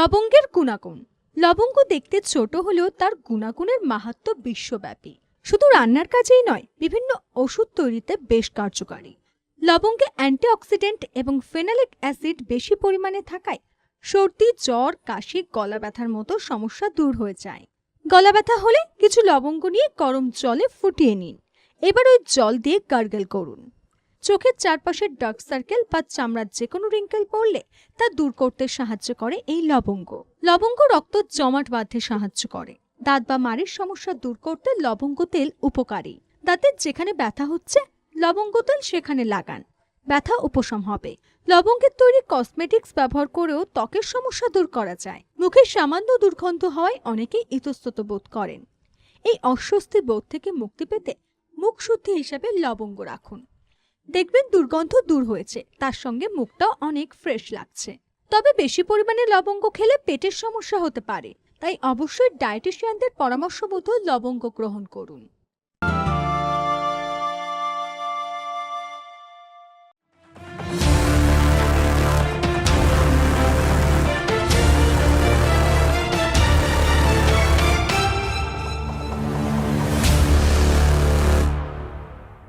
লবঙ্গের গুণাগুণ। লবঙ্গ দেখতে ছোট হলেও তার গুণাগুণের মাহাত্ম্য বিশ্বব্যাপী। শুধু রান্নার কাজেই নয়, বিভিন্ন ওষুধ তৈরিতে বেশ কার্যকারী। লবঙ্গে অ্যান্টিঅক্সিডেন্ট এবং ফেনালিক অ্যাসিড বেশি পরিমাণে থাকায় সর্দি, জ্বর, কাশি, গলা ব্যথার মতো সমস্যা দূর হয়ে যায়। গলা ব্যথা হলে কিছু লবঙ্গ নিয়ে গরম জলে ফুটিয়ে নিন। এবার ওই জল দিয়ে গার্গেল করুন। চোখের চারপাশের ডার্ক সার্কেল বা চামড়ার যে কোনো রিঙ্কেল পড়লে তা দূর করতে সাহায্য করে এই লবঙ্গ। লবঙ্গ রক্ত জমাট বাঁধতে সাহায্য করে। দাঁত বা মাড়ির সমস্যা দূর করতে লবঙ্গ তেল উপকারী। দাঁতের যেখানে ব্যথা হচ্ছে, লবঙ্গ তেল সেখানে লাগান। ব্যথা উপশম হবে। লবঙ্গের তৈরি কসমেটিক্স ব্যবহার করেও ত্বকের সমস্যা দূর করা যায়। মুখের সামান্য দুর্গন্ধ হওয়ায় অনেকেই ইতস্তত বোধ করেন। এই অস্বস্তি বোধ থেকে মুক্তি পেতে মুখ শুদ্ধি হিসেবে লবঙ্গ রাখুন। দেখবেন দুর্গন্ধ দূর হয়েছে। তার সঙ্গে মুখটাও অনেক ফ্রেশ লাগছে। তবে বেশি পরিমাণে লবঙ্গ খেলে পেটের সমস্যা হতে পারে। তাই অবশ্যই ডায়েটিশিয়ানদের পরামর্শ মতো লবঙ্গ গ্রহণ করুন।